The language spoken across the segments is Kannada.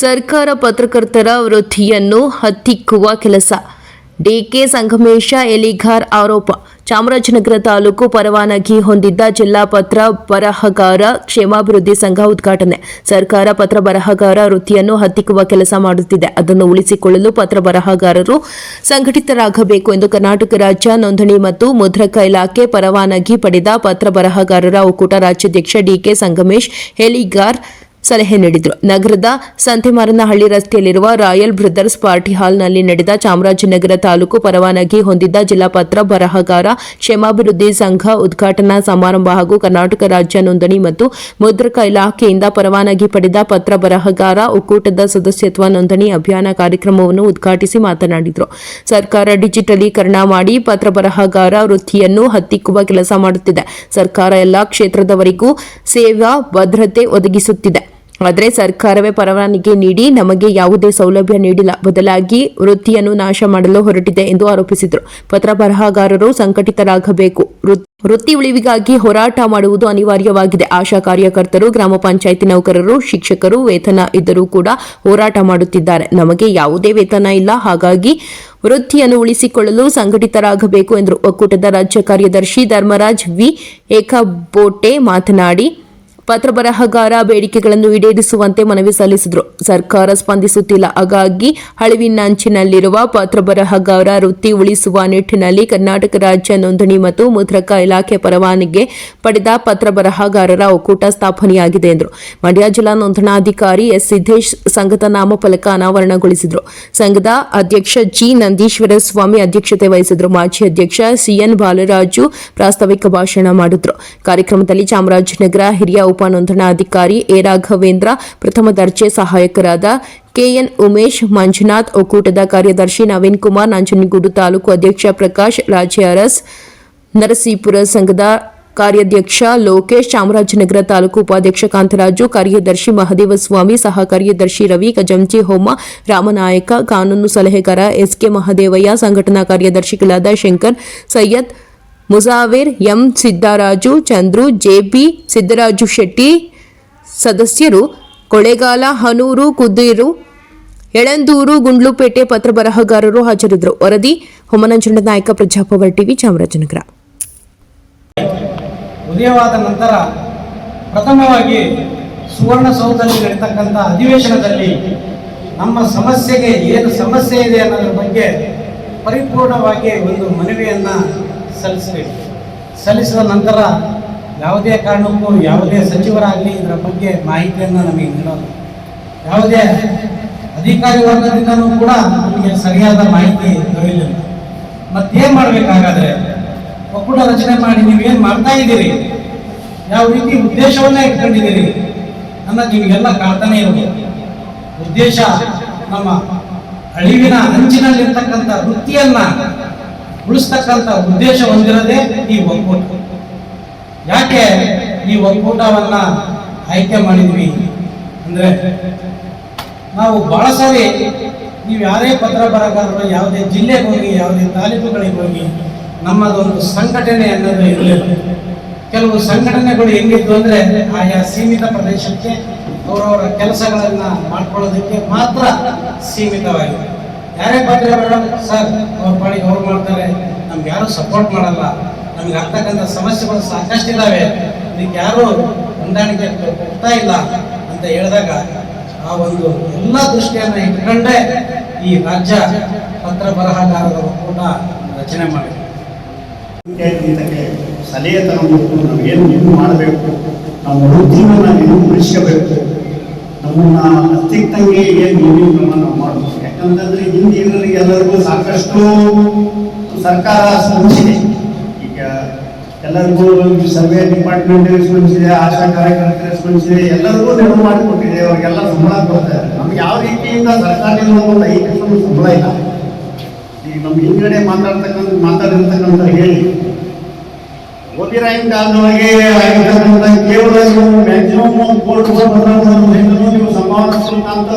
ಸರ್ಕಾರ ಪತ್ರಕರ್ತರ ವೃತ್ತಿಯನ್ನು ಹತ್ತಿಕ್ಕುವ ಕೆಲಸ. ಡಿಕೆ ಸಂಗಮೇಶ, ಎಲಿಘಾರ್ ಆರೋಪ. ಚಾಮರಾಜನಗರ ತಾಲೂಕು ಪರವಾನಗಿ ಹೊಂದಿದ್ದ ಜಿಲ್ಲಾ ಪತ್ರ ಬರಹಗಾರ ಕ್ಷೇಮಾಭಿವೃದ್ಧಿ ಸಂಘ ಉದ್ಘಾಟನೆ. ಸರ್ಕಾರ ಪತ್ರ ಬರಹಗಾರ ವೃತ್ತಿಯನ್ನು ಹತ್ತಿಕ್ಕುವ ಕೆಲಸ ಮಾಡುತ್ತಿದೆ. ಅದನ್ನು ಉಳಿಸಿಕೊಳ್ಳಲು ಪತ್ರ ಬರಹಗಾರರು ಸಂಘಟಿತರಾಗಬೇಕು ಎಂದು ಕರ್ನಾಟಕ ರಾಜ್ಯ ನೋಂದಣಿ ಮತ್ತು ಮುದ್ರಕ ಇಲಾಖೆ ಪರವಾನಗಿ ಪಡೆದ ಪತ್ರ ಬರಹಗಾರರ ಒಕ್ಕೂಟ ರಾಜ್ಯಾಧ್ಯಕ್ಷ ಡಿಕೆ ಸಂಗಮೇಶ್ ಹೆಲಿಗಾರ್ ಸಲಹೆ ನೀಡಿದರು. ನಗರದ ಸಂತೆಮಾರನಹಳ್ಳಿ ರಸ್ತೆಯಲ್ಲಿರುವ ರಾಯಲ್ ಬ್ರದರ್ಸ್ ಪಾರ್ಟಿ ಹಾಲ್ನಲ್ಲಿ ನಡೆದ ಚಾಮರಾಜನಗರ ತಾಲೂಕು ಪರವಾನಗಿ ಹೊಂದಿದ್ದ ಜಿಲ್ಲಾ ಪತ್ರ ಬರಹಗಾರ ಕ್ಷೇಮಾಭಿವೃದ್ಧಿ ಸಂಘ ಉದ್ಘಾಟನಾ ಸಮಾರಂಭ ಹಾಗೂ ಕರ್ನಾಟಕ ರಾಜ್ಯ ನೋಂದಣಿ ಮತ್ತು ಮುದ್ರಕ ಇಲಾಖೆಯಿಂದ ಪರವಾನಗಿ ಪಡೆದ ಪತ್ರ ಬರಹಗಾರ ಒಕ್ಕೂಟದ ಸದಸ್ಯತ್ವ ನೋಂದಣಿ ಅಭಿಯಾನ ಕಾರ್ಯಕ್ರಮವನ್ನು ಉದ್ಘಾಟಿಸಿ ಮಾತನಾಡಿದರು. ಸರ್ಕಾರ ಡಿಜಿಟಲೀಕರಣ ಮಾಡಿ ಪತ್ರ ಬರಹಗಾರ ವೃತ್ತಿಯನ್ನು ಹತ್ತಿಕ್ಕುವ ಕೆಲಸ ಮಾಡುತ್ತಿದೆ. ಸರ್ಕಾರ ಎಲ್ಲಾ ಕ್ಷೇತ್ರದವರಿಗೂ ಸೇವಾ ಭದ್ರತೆ ಒದಗಿಸುತ್ತಿದೆ. ಆದರೆ ಸರ್ಕಾರವೇ ಪರವಾನಗಿ ನೀಡಿ ನಮಗೆ ಯಾವುದೇ ಸೌಲಭ್ಯ ನೀಡಿಲ್ಲ. ಬದಲಾಗಿ ವೃತ್ತಿಯನ್ನು ನಾಶ ಮಾಡಲು ಹೊರಟಿದೆ ಎಂದು ಆರೋಪಿಸಿದರು. ಪತ್ರ ಬರಹಗಾರರು ಸಂಘಟಿತರಾಗಬೇಕು ವೃತ್- ವೃತ್ತಿ ಉಳಿವಿಗಾಗಿ ಹೋರಾಟ ಮಾಡುವುದು ಅನಿವಾರ್ಯವಾಗಿದೆ. ಆಶಾ ಕಾರ್ಯಕರ್ತರು, ಗ್ರಾಮ ಪಂಚಾಯಿತಿ ನೌಕರರು, ಶಿಕ್ಷಕರು, ವೇತನ ಇದ್ದರೂ ಕೂಡ ಹೋರಾಟ ಮಾಡುತ್ತಿದ್ದಾರೆ. ನಮಗೆ ಯಾವುದೇ ವೇತನ ಇಲ್ಲ. ಹಾಗಾಗಿ ವೃತ್ತಿಯನ್ನು ಉಳಿಸಿಕೊಳ್ಳಲು ಸಂಘಟಿತರಾಗಬೇಕು ಎಂದರು. ಒಕ್ಕೂಟದ ರಾಜ್ಯ ಕಾರ್ಯದರ್ಶಿ ಧರ್ಮರಾಜ್ ವಿ. ಏಕಬೋಟೆ ಮಾತನಾಡಿ ಪತ್ರ ಬರಹಗಾರ ಬೇಡಿಕೆಗಳನ್ನು ಈಡೇರಿಸುವಂತೆ ಮನವಿ ಸಲ್ಲಿಸಿದರು. ಸರ್ಕಾರ ಸ್ಪಂದಿಸುತ್ತಿಲ್ಲ. ಹಾಗಾಗಿ ಹಳಿವಿನಂಚಿನಲ್ಲಿರುವ ಪತ್ರ ಬರಹಗಾರ ವೃತ್ತಿ ಉಳಿಸುವ ನಿಟ್ಟಿನಲ್ಲಿ ಕರ್ನಾಟಕ ರಾಜ್ಯ ನೋಂದಣಿ ಮತ್ತು ಮುದ್ರಕ ಇಲಾಖೆ ಪರವಾನಗಿ ಪಡೆದ ಪತ್ರ ಬರಹಗಾರರ ಒಕ್ಕೂಟ ಸ್ಥಾಪನೆಯಾಗಿದೆ ಎಂದರು. ಮಂಡ್ಯ ಜಿಲ್ಲಾ ನೋಂದಣಾಧಿಕಾರಿ ಎಸ್ ಸಿದ್ದೇಶ್ ಸಂಘದ ನಾಮಫಲಕ ಅನಾವರಣಗೊಳಿಸಿದರು. ಸಂಘದ ಅಧ್ಯಕ್ಷ ಜಿ ನಂದೀಶ್ವರ ಸ್ವಾಮಿ ಅಧ್ಯಕ್ಷತೆ ವಹಿಸಿದರು. ಮಾಜಿ ಅಧ್ಯಕ್ಷ ಸಿಎನ್ ಬಾಲರಾಜು ಪ್ರಾಸ್ತಾವಿಕ ಭಾಷಣ ಮಾಡಿದ್ರು. ಕಾರ್ಯಕ್ರಮದಲ್ಲಿ ಚಾಮರಾಜನಗರ ಹಿರಿಯ ಉಪ ನೋಂದಣಾಧಿಕಾರಿ ಎ ರಾಘವೇಂದ್ರ ಪ್ರಥಮ ದರ್ಜೆ ಸಹಾಯಕರಾದ ಕೆಎನ್ ಉಮೇಶ್ ಮಂಜುನಾಥ್ ಒಕ್ಕೂಟದ ಕಾರ್ಯದರ್ಶಿ ನವೀನ್ ಕುಮಾರ್ ನಂಜನಗೂಡು ತಾಲೂಕು ಅಧ್ಯಕ್ಷ ಪ್ರಕಾಶ್ ರಾಜ್ಯ ಅರಸ್ ನರಸೀಪುರ ಸಂಘದ ಕಾರ್ಯಾಧ್ಯಕ್ಷ ಲೋಕೇಶ್ ಚಾಮರಾಜನಗರ ತಾಲೂಕು ಉಪಾಧ್ಯಕ್ಷ ಕಾಂತರಾಜು ಕಾರ್ಯದರ್ಶಿ ಮಹದೇವಸ್ವಾಮಿ ಸಹ ಕಾರ್ಯದರ್ಶಿ ರವಿ ಕಜಂಚಿ ಹೋಮ ರಾಮನಾಯಕ ಕಾನೂನು ಸಲಹೆಗಾರ ಎಸ್ಕೆ ಮಹದೇವಯ್ಯ ಸಂಘಟನಾ ಕಾರ್ಯದರ್ಶಿಗಳಾದ ಶಂಕರ್ ಸೈಯದ್ ಮುಜಾವೇರ್ ಎಂ ಸಿದ್ದರಾಜು, ಚಂದ್ರು, ಜೆಪಿ ಸಿದ್ದರಾಜು ಶೆಟ್ಟಿ ಸದಸ್ಯರು, ಕೊಳೆಗಾಲ, ಹನೂರು, ಕುದೀರು, ಎಳಂದೂರು, ಗುಂಡ್ಲುಪೇಟೆ ಪತ್ರ ಬರಹಗಾರರು ಹಾಜರಿದ್ದರು. ವರದಿ ಹೊಮನಂಜನ ನಾಯಕ ಪ್ರಜಾಪವರ್ ಟಿವಿ, ಚಾಮರಾಜನಗರ. ಉದಯವಾದ ನಂತರ ಪ್ರಥಮವಾಗಿ ಸುವರ್ಣಸೌಧದಲ್ಲಿ ನಡೀತಕ್ಕಂಥ ಅಧಿವೇಶನದಲ್ಲಿ ನಮ್ಮ ಸಮಸ್ಯೆಗೆ ಏನು ಸಮಸ್ಯೆ ಇದೆ ಅನ್ನೋದ್ರ ಬಗ್ಗೆ ಪರಿಪೂರ್ಣವಾಗಿ ಒಂದು ಮನವಿಯನ್ನು ಸಲ್ಲಿಸಬೇಕು. ಸಲ್ಲಿಸಿದ ನಂತರ ಯಾವುದೇ ಕಾರಣಕ್ಕೂ ಯಾವುದೇ ಸಚಿವರಾಗಲಿ ಇದರ ಬಗ್ಗೆ ಮಾಹಿತಿಯನ್ನು ನಮಗೆ ನೀಡೋದು. ಯಾವುದೇ ಅಧಿಕಾರಿ ವರ್ಗದಿಂದನೂ ಕೂಡ ನಮಗೆ ಸರಿಯಾದ ಮಾಹಿತಿ ದೊರೆಯಲಿಲ್ಲ. ಮತ್ತೇನು ಮಾಡಬೇಕಾಗಾದ್ರೆ? ಒಕ್ಕೂಟ ರಚನೆ ಮಾಡಿ ನೀವೇನು ಮಾಡ್ತಾ ಇದ್ದೀರಿ? ಯಾವ ರೀತಿ ಉದ್ದೇಶವನ್ನೇ ಇಟ್ಕೊಂಡಿದ್ದೀರಿ? ಅನ್ನೋದು ನಿಮಗೆಲ್ಲ ಕಾಡ್ತಾನೆ ಇರಬೇಕು ಉದ್ದೇಶ ನಮ್ಮ ಅಳಿವಿನ ಅಂಚಿನಲ್ಲಿರ್ತಕ್ಕಂಥ ವೃತ್ತಿಯನ್ನ ಉಳಿಸ್ತಕ್ಕಂಥ ಉದ್ದೇಶ ಹೊಂದಿರೋದೇ ಈ ಒಕ್ಕೂಟ. ಯಾಕೆ ಈ ಒಕ್ಕೂಟವನ್ನ ಆಯ್ಕೆ ಮಾಡಿದ್ವಿ ಅಂದ್ರೆ ನಾವು ಬಹಳ ಸಾರಿ ನೀವು ಯಾರೇ ಪತ್ರ ಬರಗಾರರು ಯಾವುದೇ ಜಿಲ್ಲೆಗೆ ಹೋಗಿ, ಯಾವುದೇ ತಾಲೂಕುಗಳಿಗೆ ಹೋಗಿ ನಮ್ಮದೊಂದು ಸಂಘಟನೆ ಅನ್ನೋದು ಇರಲಿಲ್ಲ. ಕೆಲವು ಸಂಘಟನೆಗಳು ಹೆಂಗಿತ್ತು ಅಂದ್ರೆ ಆಯಾ ಸೀಮಿತ ಪ್ರದೇಶಕ್ಕೆ ಅವರವರ ಕೆಲಸಗಳನ್ನ ಮಾಡ್ಕೊಳ್ಳೋದಕ್ಕೆ ಮಾತ್ರ ಸೀಮಿತವಾಗಿದೆ ಯಾರೇ ಪತ್ರ ಮೇಡಮ್ ಸರ್, ಅವ್ರ ಪಾಡಿಗೆ ಅವ್ರು ಮಾಡ್ತಾರೆ. ನಮ್ಗೆ ಯಾರು ಸಪೋರ್ಟ್ ಮಾಡಲ್ಲ. ನಮ್ಗೆ ಆಗ್ತಕ್ಕಂಥ ಸಮಸ್ಯೆಗಳು ಸಾಕಷ್ಟು ಇದ್ದಾವೆ ಇದಕ್ಕೆ ಯಾರು ಹೊಂದಾಣಿಕೆ ಕೊಡ್ತಾ ಇಲ್ಲ, ಅಂತ ಹೇಳಿದಾಗ ಆ ಒಂದು ಎಲ್ಲ ದೃಷ್ಟಿಯನ್ನು ಇಟ್ಕೊಂಡೇ ಈ ರಾಜ್ಯ ಪತ್ರ ಬರಹಗಾರರ ಒಕ್ಕೂಟ ರಚನೆ ಮಾಡಿದೆ ಸಲಹೆ ತಗೊಂಡು ನಾವು ಏನು ಮಾಡಬೇಕು, ನಮ್ಮ ವೃತ್ತಿನ ನಾವು ಏನು ಉಳಿಸ್ಕೋಬೇಕು. ನಮ್ಮನ್ನ ಅತ್ತಿಕ್ಕಂಗೆ ಏನು ನಾವು ಮಾಡಬೇಕು. ಯಾಕಂತಂದ್ರೆ ಹಿಂದಿನವರಿಗೆ ಎಲ್ಲರಿಗೂ ಸಾಕಷ್ಟು ಸರ್ಕಾರ ಸ್ಪಂದಿಸಿದೆ ಈಗ ಎಲ್ಲರಿಗೂ ಸರ್ವೆ ಡಿಪಾರ್ಟ್ಮೆಂಟ್ ಸ್ಪಂದಿಸಿದೆ ಆಶಾ ಕಾರ್ಯಕರ್ತರ ಸ್ಪಂದಿಸಿದೆ ಎಲ್ಲರಿಗೂ ನೆರವು ಮಾಡಿಕೊಟ್ಟಿದೆ, ಅವರಿಗೆಲ್ಲ ಸಂಬಳ ಕೊಡ್ತಾರೆ ನಮ್ಗೆ ಯಾವ ರೀತಿಯಿಂದ ಸರ್ಕಾರದಿಂದ ಒಂದು ಸಂಬಳ ಇಲ್ಲ. ಈಗ ನಮ್ಮ ಹಿಂದ್ಗಡೆ ಮಾತಾಡ್ತಕ್ಕಂಥ ಮಾತಾಡಿರ್ತಕ್ಕಂಥ ಹೇಳಿ ಓದಿರಾಯಿನ ಕಾಲದೊಳಗೆ ಆಗಿರ್ತಕ್ಕಂಥ ಕೇವಲ ಮ್ಯಾಕ್ಸಿಮಮ್ ಒಂದು ಕೋಟಿ ನೀವು ಅಂತ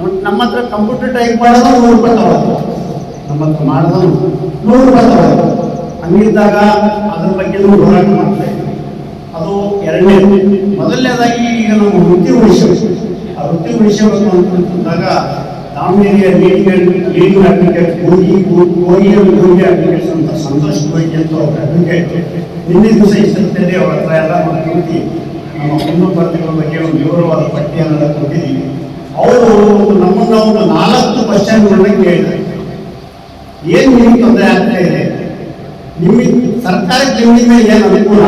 ಒಂದು ನಮ್ಮ ಹತ್ರ ಕಂಪ್ಯೂಟರ್ ಟೈಪ್ ಮಾಡೋದು ನೂರು ರೂಪಾಯಿ ನಮ್ಮ ಹತ್ರ ಮಾಡೋದು ನೂರು ರೂಪಾಯಿ ಹಂಗಿದ್ದಾಗ ಅದ್ರ ಬಗ್ಗೆ ಹೋರಾಟ ಮಾಡ್ತಾ ಅದು ಎರಡನೇ ಮೊದಲನೇದಾಗಿ ಈಗ ನಾವು ವೃತ್ತಿ ಉಳಿಸಬೇಕು ಆ ವೃತ್ತಿ ಉಳಿಸಬೇಕು ಅಂತಂದಾಗ ದಾವಣಗೆರೆಯ ನೀರಿನ ನೀರಿನ ಅಡ್ಮಿಟೇಟ್ ಹೋಗಿ ಹೋಗಿ ಹೋಗಿ ಅಪ್ಲಿಕೇಶನ್ ಅಂತ ಸಂತೋಷ್ ಹೋಗಿ ಅಂತ ಅವ್ರ ಅಡ್ವೊಕೇಟ್ ನಿನ್ನೆ ದಿವಸ ಈ ಸಂಸ್ಥೆಯಲ್ಲಿ ಅವ್ರ ಹತ್ರ ಎಲ್ಲ ಮಾಹಿತಿ ನಮ್ಮ ಕುಂದುಕೊರತೆಗಳ ಬಗ್ಗೆ ಒಂದು ವಿವರವಾದ ಪಟ್ಟಿಯನ್ನೆಲ್ಲ ಕೊಟ್ಟಿದ್ದೀವಿ. ಅವರು ನಮ್ಮನ್ನ ಒಂದು ನಾಲ್ಕು ಕ್ವಶನ್ಗಳನ್ನ ಕೇಳಿದ್ದಾರೆ. ಏನು ನಿಮ್ಗೆ ತೊಂದರೆ ಆಗ್ತಾ ಇದೆ? ನಿಮಗೆ ಸರ್ಕಾರಕ್ಕೆ ನಿಮಗೆ ಏನು ಅನುಕೂಲ?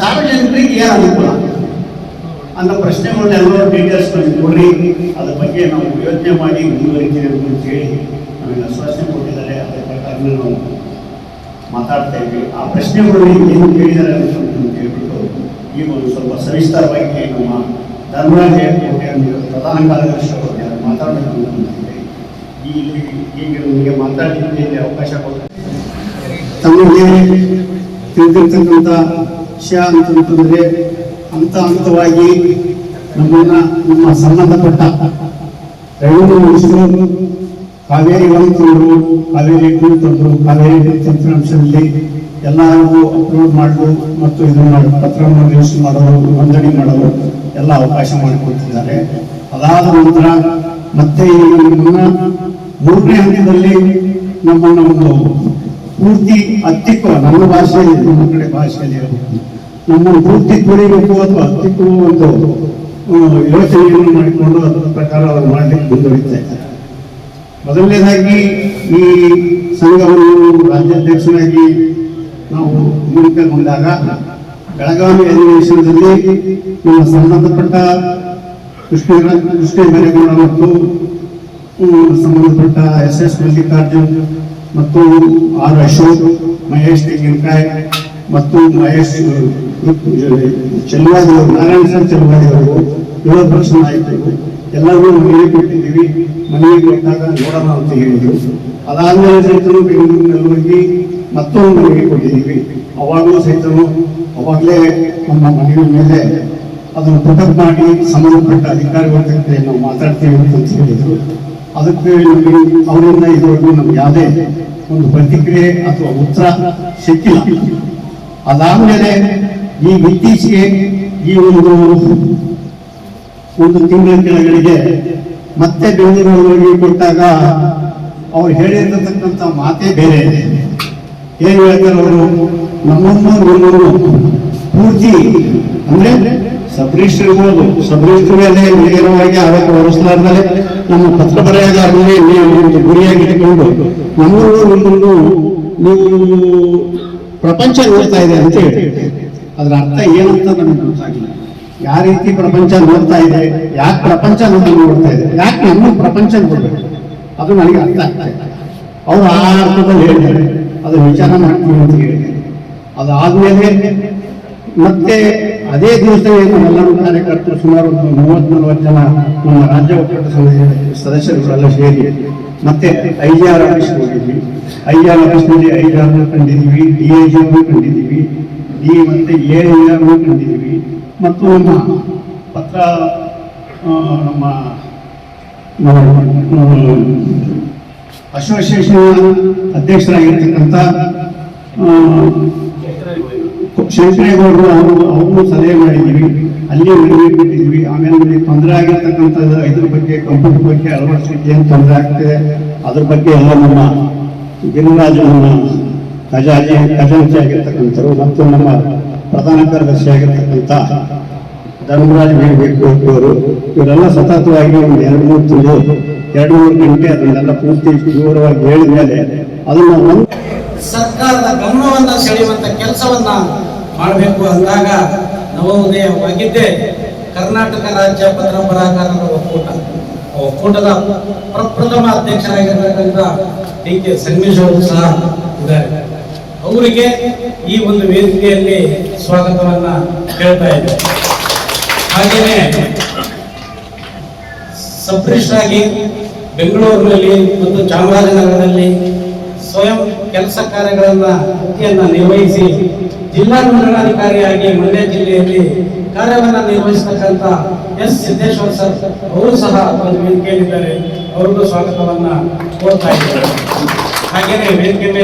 ಸಾರ್ವಜನಿಕರಿಗೆ ಏನು ಅನುಕೂಲ? ಅನ್ನೋ ಪ್ರಶ್ನೆಗಳನ್ನೆಲ್ಲ ಡೀಟೇಲ್ಸ್ ಕೊಡ್ರಿ ಅದ್ರ ಬಗ್ಗೆ ನಾವು ಯೋಚನೆ ಮಾಡಿ ಮುಂದುವರಿತೀವಿ ಅಂತ ಹೇಳಿ ನಮಗೆ ಆಶ್ವಾಸನೆ ಕೊಟ್ಟಿದ್ದಾರೆ. ಅದೇ ಪ್ರಕಾರ ನಾವು ಮಾತಾಡ್ತಾ ಇದ್ವಿ ಆ ಪ್ರಶ್ನೆಗಳು ಏನು ಕೇಳಿದ್ದಾರೆ ಅಂತ ಹೇಳ್ಬಿಟ್ಟು ಈಗ ಒಂದು ಸ್ವಲ್ಪ ಸವಿಸ್ತಾರವಾಗಿ ನಮ್ಮ ಧರ್ಮರಾಜ ಪ್ರಧಾನ ಕಾರ್ಯದರ್ಶಿ ಅವರು ಮಾತಾಡಬೇಕು ಅಂತ ಅಂದ್ಕೊಂಡಿದ್ದೆ. ಈ ಈಗ ನಿಮಗೆ ಮಾತಾಡಲಿಕ್ಕೆ ಅವಕಾಶ ಕೊಡ್ತಾರೆ. ತಮಗೆ ತಿಳಿದಿರ್ತಕ್ಕಂಥ ವಿಷಯ ಅಂತಂತಂದ್ರೆ ಹಂತ ಹಂತವಾಗಿ ನಮ್ಮನ್ನ, ನಮ್ಮ ಸಂಬಂಧಪಟ್ಟ ರೈಲು ಮಿನಿಸ್ಟರ್ ಕಾವೇರಿ ತಂದರು, ಕಾವೇರಿ ಟೂ ಕಾವೇರಿ ತಂತ್ರಾಂಶದಲ್ಲಿ ಎಲ್ಲರಿಗೂ ಅಪ್ಲೋಡ್ ಮಾಡಲು ಮತ್ತು ಇದನ್ನ ಪತ್ರವನ್ನು ರಿಜಿಸ್ಟರ್ ಮಾಡಲು ನೋಂದಣಿ ಮಾಡಲು ಎಲ್ಲ ಅವಕಾಶ ಮಾಡಿಕೊಡ್ತಿದ್ದಾರೆ ಅದಾದ ನಂತರ ಮತ್ತೆ ನಮ್ಮ ಮೂರನೇ ಹಂತದಲ್ಲಿ ನಮ್ಮನ್ನ ಒಂದು ಪೂರ್ತಿ ಅತ್ಯುತ್ತಮ ನಮ್ಮ ಭಾಷೆಯಲ್ಲಿ, ನಮ್ಮ ಕಡೆ ಭಾಷೆಯಲ್ಲಿ. ನಮ್ಮನ್ನು ಪೂರ್ತಿ ತುಳಿಬೇಕು ಅಥವಾ ಅತ್ಯುತ್ತಮ ಒಂದು ಯೋಚನೆಯನ್ನು ಮಾಡಿಕೊಂಡು ಅದರ ಪ್ರಕಾರ ಅವರು ಮಾಡಲಿಕ್ಕೆ ಮುಂದುವರಿತಾ ಇದ್ದಾರೆ. ಮೊದಲನೇದಾಗಿ ಈ ಸಂಘವನ್ನು ರಾಜ್ಯಾಧ್ಯಕ್ಷರಾಗಿ ನಾವು ನೇಮಕಗೊಂಡಾಗ ಬೆಳಗಾವಿ ಅಧಿವೇಶನದಲ್ಲಿ ನಮ್ಮ ಸಂಬಂಧಪಟ್ಟ ಕೃಷ್ಣ ಕೃಷ್ಣ ಮತ್ತು ಸಂಬಂಧಪಟ್ಟ ಎಸ್ ಎಸ್ ಮಲ್ಲಿಕಾರ್ಜುನ್ ಮತ್ತು ಆರ್ ಅಶೋಕ್, ಮಹೇಶ್ ತೆಂಗಿನಕಾಯಿ ಮತ್ತು ಮಹೇಶ್ ಚೆಲುವಾದಿ ನಾರಾಯಣ ಸರ್ ಚೆಲುವಾದಿ ಅವರು ವಿರೋಧ ಪಕ್ಷ ನಾಯಕರು ಎಲ್ಲರಿಗೂ ಮನೆಗೆ ಕೊಟ್ಟಿದ್ದೀವಿ ಮನೆಗೆ ಕೊಟ್ಟಾಗ ನೋಡೋಣ ಅಂತ ಹೇಳಿದ್ರು ಅದಾದ್ಮೇಲೆ ಸಹಿತನು ಬೆಂಗಳೂರಿನಲ್ಲಿ ಹೋಗಿ ಮತ್ತೊಂದು ಮನೆಗೆ ಕೊಟ್ಟಿದ್ದೀವಿ ಅವಾಗಲೂ ಸಹಿತನು ಅವಾಗಲೇ ನಮ್ಮ ಮನೆಯ ಮೇಲೆ ಅದನ್ನು ಪುಟಪ್ ಮಾಡಿ ಸಂಬಂಧಪಟ್ಟ ಅಧಿಕಾರಿಗಳ ಜೊತೆ ನಾವು ಮಾತಾಡ್ತೀವಿ ಅಂತ ಹೇಳಿದ್ರು ಅದಕ್ಕೆ ನಮಗೆ ಅವರಿಂದ ಇದುವರೆಗೂ ನಮ್ಗೆ ಯಾವುದೇ ಒಂದು ಪ್ರತಿಕ್ರಿಯೆ ಅಥವಾ ಉತ್ತರ ಸಿಕ್ಕಿಲ್ಲ ಅದಾದ್ಮೇಲೆ ಈ ಇತ್ತೀಚೆಗೆ ಈ ಒಂದು ಒಂದು ತಿಂಗಳ ಕೆಳಗಡೆಗೆ ಮತ್ತೆ ಬೆಂಗಳೂರಿಗೆ ಕೊಟ್ಟಾಗ ಅವ್ರು ಹೇಳಿರ್ತಕ್ಕಂಥ ಮಾತೇ ಬೇರೆ. ಏನು ಹೇಳ್ತಾರೆ ಅವರು? ನಮ್ಮನ್ನು ನಮ್ಮನ್ನು ಪೂರ್ತಿ ಅಂದ್ರೆ ಸಬ್ ರಿಜಿಸ್ಟರ್ ಇರ್ಬೋದು. ಸಬ್ ರಿಜಿಸ್ಟರ್ ಮೇಲೆ ನೇರವಾಗಿ ಆರೋಪ ನಮ್ಮ ಪತ್ರ ಬರೆಯಗಾರನೇ ನೀವು ಗುರಿಯಾಗಿ ಇಟ್ಕೊಂಡು ನಮ್ಮನ್ನು ನಮ್ಮನ್ನು ನೀವು ಪ್ರಪಂಚ ನೋಡ್ತಾ ಇದೆ ಅಂತ ಹೇಳಿ. ಅದ್ರ ಅರ್ಥ ಏನಂತ ನಮಗೆ ಗೊತ್ತಾಗಿಲ್ಲ. ಯಾವ ರೀತಿ ಪ್ರಪಂಚ ನೋಡ್ತಾ ಇದೆ, ಯಾಕೆ ಪ್ರಪಂಚ ನಮ್ಮನ್ನು ನೋಡ್ತಾ ಇದೆ, ಯಾಕೆ ನಮ್ಮ ಪ್ರಪಂಚ ನೋಡ್ಬೇಕು? ಅದು ನನಗೆ ಅರ್ಥ ಆಗ್ತಾ ಇದೆ ಅವರು ಆ ಅರ್ಥದಲ್ಲಿ ಹೇಳಿದ್ದಾರೆ ಅದು ವಿಚಾರ ಮಾಡ್ತೀವಿ ಅಂತ ಹೇಳಿದ್ದಾರೆ ಅದಾದ್ಮೇಲೆ ಮತ್ತೆ ಅದೇ ದಿವಸ ಏನು ಎಲ್ಲರೂ ಕಾರ್ಯಕರ್ತರು ಸುಮಾರು ಒಂದು ಮೂವತ್ತ್ ನಲವತ್ತು ಜನ ನಮ್ಮ ರಾಜ್ಯ ಒಕ್ಕೂಟ ಸಮಿತಿಯ ಸದಸ್ಯರುಗಳೆಲ್ಲ ಸೇರಿ ಮತ್ತೆ ಐ ಆಫೀಸ್ ಹೋಗಿದ್ವಿ. ಐ ಆಫೀಸ್ನಲ್ಲಿ ಐ ಆರ್ ಕಂಡಿದ್ದೀವಿ, ಡಿ ಐ ಜಿ ಕಂಡಿದ್ದೀವಿ. ಡಿ ಮತ್ತೆ ಎ ಆರ್ ಕಂಡಿದ್ದೀವಿ ಮತ್ತು ನಮ್ಮ ಪತ್ರ ನಮ್ಮ ಅಸೋಸಿಯೇಷನ್ ಅಧ್ಯಕ್ಷರಾಗಿರ್ತಕ್ಕಂಥ ಶಂಕರೇಗೌಡರು ಅವರು ಅವರು ಸಲಹೆ ಮಾಡಿದ್ದೀವಿ. ಅಲ್ಲಿ ಕೊಟ್ಟಿದ್ದೀವಿ. ಆಮೇಲೆ ನಮಗೆ ತೊಂದರೆ ಆಗಿರ್ತಕ್ಕಂಥದ್ದು, ಇದ್ರ ಬಗ್ಗೆ ಕಂಪ್ಯೂಟರ್ ಬಗ್ಗೆ ಅಳವಡಿಸ್ಲಿಕ್ಕೆ ಏನು ತೊಂದರೆ ಆಗ್ತದೆ, ಅದ್ರ ಬಗ್ಗೆ ಎಲ್ಲ ನಮ್ಮ ಗಿರಿರಾಜ ನಮ್ಮ ಖಜಾಜಿ ಖಜಾಂಚಿ ಆಗಿರ್ತಕ್ಕಂಥವ್ರು ಮತ್ತು ನಮ್ಮ ಪ್ರಧಾನ ಕಾರ್ಯದರ್ಶಿ ಆಗಿರ್ತಕ್ಕಂಥ ಧರ್ಮರಾಜ್ ಬೇಕು ಅವರು ಇವರೆಲ್ಲ ಸತತವಾಗಿ ಒಂದು ಎರಡು ಮೂರು ತಿಂಗಳು, ಎರಡು ಮೂರು ಗಂಟೆ ಅದನ್ನೆಲ್ಲ ಪೂರ್ತಿ ವಿವರವಾಗಿ ಹೇಳಿದ ಮೇಲೆ ಅದನ್ನ ಒಂದು ಸರ್ಕಾರದ ಗಮನವನ್ನ ಸೆಳೆಯುವಂಥ ಕೆಲಸವನ್ನ ಮಾಡಬೇಕು ಅಂದಾಗ ನವೋದಯವಾಗಿದ್ದೆ ಕರ್ನಾಟಕ ರಾಜ್ಯ ಪತ್ರ ಬರಹಗಾರರ ಒಕ್ಕೂಟ ಒಕ್ಕೂಟದ ಪ್ರಪ್ರಥಮ ಅಧ್ಯಕ್ಷರಾಗಿರ್ತಕ್ಕಂಥ ಡಿ ಕೆ ಸಂಗಮೇಶ್ ಅವರು ಸಹ ಇದ್ದಾರೆ. ಅವರಿಗೆ ಈ ಒಂದು ವೇದಿಕೆಯಲ್ಲಿ ಸ್ವಾಗತವನ್ನ ಹೇಳ್ತಾ ಇದ್ದಾರೆ ಹಾಗೆಯೇ ಆಗಿ ಬೆಂಗಳೂರಿನಲ್ಲಿ ಮತ್ತು ಚಾಮರಾಜನಗರದಲ್ಲಿ ಸ್ವಯಂ ಕೆಲಸ ಕಾರ್ಯಗಳನ್ನ ವೃತ್ತಿಯನ್ನ ನಿರ್ವಹಿಸಿ ಜಿಲ್ಲಾ ನೋಂದಣಾಧಿಕಾರಿಯಾಗಿ ಮಂಡ್ಯ ಜಿಲ್ಲೆಯಲ್ಲಿ ಕಾರ್ಯವನ್ನ ನಿರ್ವಹಿಸತಕ್ಕಂತ ಎಸ್ ಸಿದ್ದೇಶ್ವರ ಸರ್ ಅವರು ಸಹ ಒಂದು ವೇದಿಕೆಯಲ್ಲಿದ್ದಾರೆ. ಅವ್ರಿಗೂ ಸ್ವಾಗತವನ್ನ ಕೋರ್ತಾ ಇದ್ದಾರೆ ಹಾಗೆಯೇ ವೇದಿಕೆ